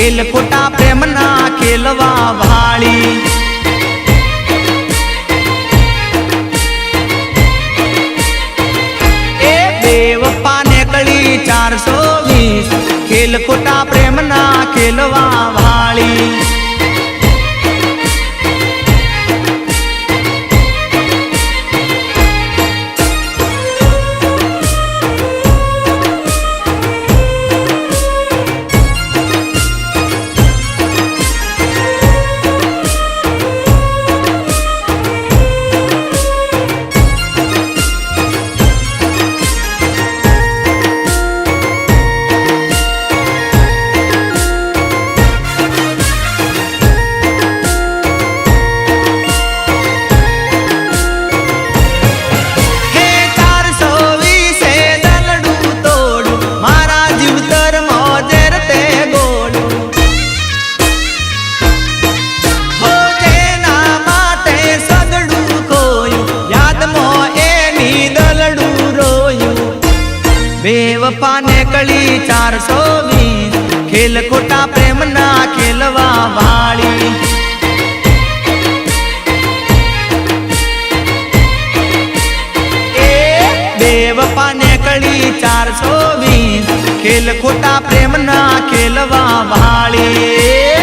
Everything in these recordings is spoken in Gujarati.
ખેલ ખોટા પ્રેમના ખેલવા વાળી. એ દેવ પાને કળી ચારસો વીસ. ખેલ ખોટા પ્રેમના ખેલવા બેવફાને કળી ચારસો વીસ. ખેલ ખોટા પ્રેમના ખેલવા વાળી. એ બેવફાને કળી ચારસો વીસ. ખેલ ખોટા પ્રેમના ખેલવા વાળી.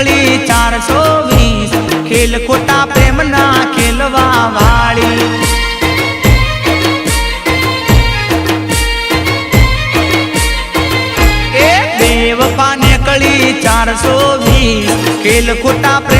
બેવફાને કળી ચારસો વીસ ખેલ ખોટા પ્રેમના ખેલવા વાળી એ દેવ પાને કળી ચારસો વીસ ખેલ ખોટા પ્રેમના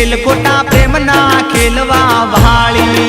ખેલ ખોટા પ્રેમના ખેલવા વાળી